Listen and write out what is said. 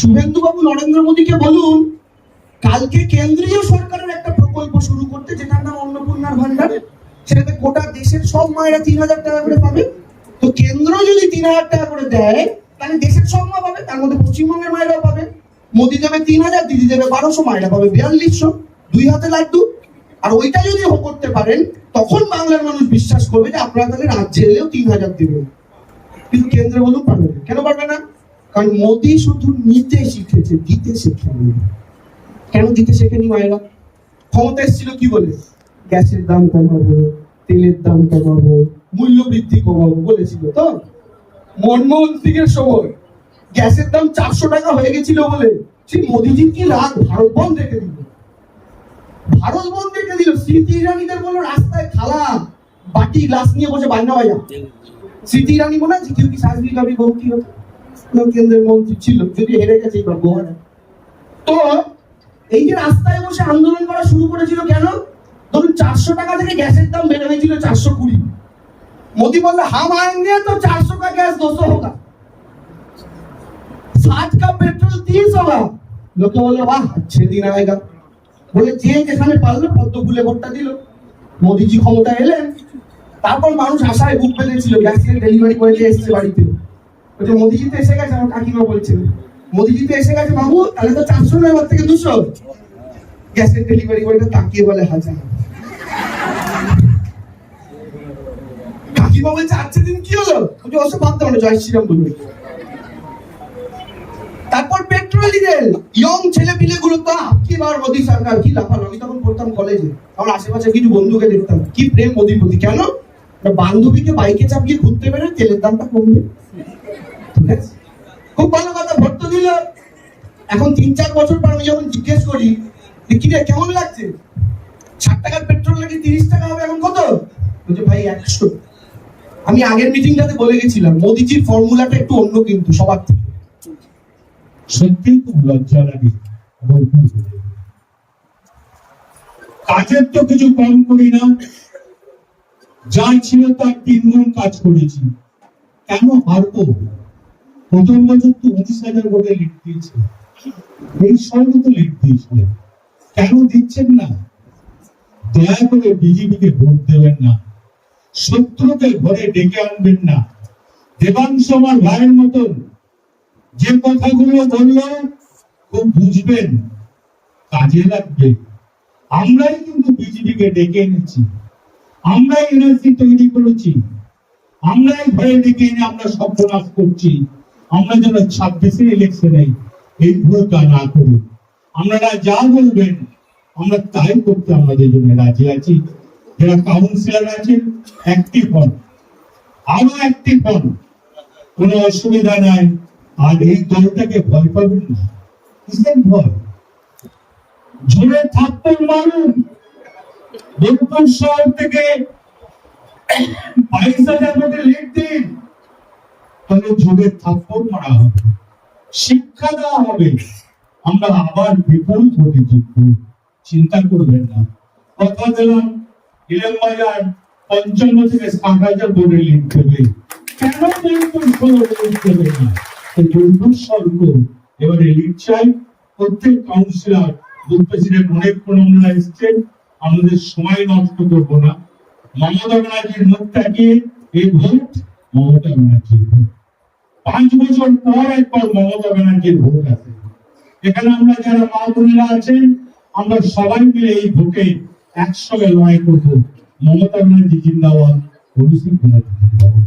শুভেন্দুবাবু নরেন্দ্র মোদীকে বলুন, কালকে কেন্দ্রীয় সরকারের একটা প্রকল্প শুরু করতে, যেটার নাম অন্নপূর্ণার ভান্ডার সেটাতে গোটা দেশের সব মায়েরা তিন হাজার টাকা করে পাবে। তো কেন্দ্র যদি তিন হাজার টাকা করে দেয়, তাহলে দেশের সব মা পাবে, তার মধ্যে পশ্চিমবঙ্গের মায়েরাও পাবে। মোদি দেবে তিন হাজার, দিদি দেবে বারোশো, মায়েরা পাবে বিয়াল্লিশশো, দুই হাতে লাড্ডু। আর ওইটা যদি করতে পারেন, তখন বাংলার মানুষ বিশ্বাস করবে যে আপনারা তাহলে রাজ্যে এলেও তিন হাজার দেবেন। কিন্তু কেন্দ্র বলুন পারবে কেন পারবে না? কারণ মোদি শুধু নিতে শিখেছে, দিতে শেখেনি। কেন দিতে শেখেনি মায়েরা? ক্ষমতা এসেছিল কি বলে? গ্যাসের দাম কমাবো, তেলের দাম কমাবো, মূল্য বৃদ্ধি কমাবো বলেছিল, তো? মনমোহন সিং সময় গ্যাসের দাম চারশো টাকা হয়ে গেছিল বলে সেই মোদিজির কি রাগ ভারত বন্ধ রেখে দিল? ভারত বন্ধ রেখে দিল? স্মৃতি ইরানিদের বলো, রাস্তায় থালা, বাটি, গ্লাস নিয়ে বসে বান্না বাজা। স্মৃতি ইরানি আছে কেউ কি সাজবি কাবি বহু কি হতো কেন্দ্রের মন্ত্রী ছিল যদি হেরে গেছে এবার তো এই যে রাস্তায় বসে আন্দোলন করা শুরু করেছিল কেন? ধরুন চারশো টাকা থেকে গ্যাসের দাম বেড়ে হয়েছিল চারশো কুড়ি। মোদি বলল, হাম আয়েঙ্গে, তো চারশো টাকা গ্যাস দশো হোকা বলে, যে যেখানে পারল পদ্ম ফুলে ভোটটা দিল। মোদিজি ক্ষমতা এলেন। তারপর মানুষ আশায় বুক পেলেছিল গ্যাসের ডেলিভারি করে দিয়ে এসছে বাড়িতে। বলছে মোদিজি তো এসে গেছে, আমার কাকিমা মোদিজি তো এসে গেছে, বাবু, তাহলে তো চারশো এবার থেকে দুশো। গ্যাসের ডেলিভারি বয়টা তাকিয়ে বলে হাজার কাকিমা বলছে আজকে দিন কি হলো? ওসব ভাবতে পারো জয় শ্রীরাম বলবে। তারপর পেট্রোল ডিজেল ইয়ং ছেলে পিলে গুলো তো কি বার মোদী সরকার, কি লাফানো আমি তখন পড়তাম কলেজে আমার আশেপাশে কিছু বন্ধুকে দেখতাম। কি প্রেম মোদীর প্রতি কেন? বান্ধবীকে বাইকে চাপিয়ে ঘুরতে বেরো তেলের দামটা কমবে। খুব ভালো কথা, ভোট তো দিল। এখন তিন চার বছর পর আমি যখন জিজ্ঞেস করি কেমন লাগছে? ষাট টাকার পেট্রোল তিরিশ টাকা হবে, এখন কত? বলছে, ভাই, একশো। আমি আগের মিটিংটাতে বলে গেছিলাম, মোদিজির ফর্মুলাটা একটু অন্য কিন্তু, সবার থেকে। খুব লজ্জা লাগে। কাজের তো কিছু কম করি না। যা ছিল তার তিন গুণ কাজ করেছি। কেন হারবো? প্রথম বছর তো উনিশ হাজার ভোটে লিড দিয়েছে এই সঙ্গে তো লিড দিয়েছিলেন। কেন দিচ্ছেন না? দয়া করে বিজেপিকে ভোট দেবেন না। শত্রুকে ঘরে ডেকে আনবেন না। দেবাংশ আমার ভাইয়ের মতন। যে কথাগুলো বলল, খুব বুঝবেন। কাজে লাগবে। আমরাই কিন্তু বিজেপিকে ডেকে এনেছি। আমরাই এনার্জি তৈরি করেছি। আমরাই ভয়ে ডেকে এনে আমরা সর্বনাশ করছি। আমরা যেন ছাব্বিশে ইলেকশনে এই ভুলটা না করি। আপনারা যা বলবেন, আমরা তাই করতে আমাদের জন্য রাজি আছি। যারা কাউন্সিলর আছেন অ্যাক্টিভ হন আরও অ্যাক্টিভ হন কোনো অসুবিধা নাই। আর এই দলটাকে ভয় পাবেন না। কিসের ভয়। জোরে থাপ্পড় মারুন বোলপুর শহর থেকে বাইশ হাজার তাহলে জোরে থাপ্পড় মারা হবে। শিক্ষা দেওয়া হবে। আমরা আবার বিপুল ভোটে জিতব চিন্তা করবেন না। কথা দিলাম, ইলেম বাজার পঞ্চান্ন থেকে ষাট হাজার ভোটে লিড দেবে। কেন দেবে? না। বোলপুর এবারে লিড প্রত্যেক কাউন্সিলর বুথ প্রেসিডেন্ট অনেক প্রণমরা এসছেন। আমাদের সময় নষ্ট করব না। মমতা ব্যানার্জির মুখ তাকিয়ে এই ভোট মমতা ব্যানার্জির ভোট। পাঁচ বছর পর একবার মমতা ব্যানার্জির ভোট আছে। এখানে আমরা যারা মা বোনেরা আছেন, আমরা সবাই মিলে এই ভোটে একসঙ্গে লড়াই করব। মমতা ব্যানার্জি জিন্দাবাদ অভিষেক ব্যানার্জি জিন্দাবাদ।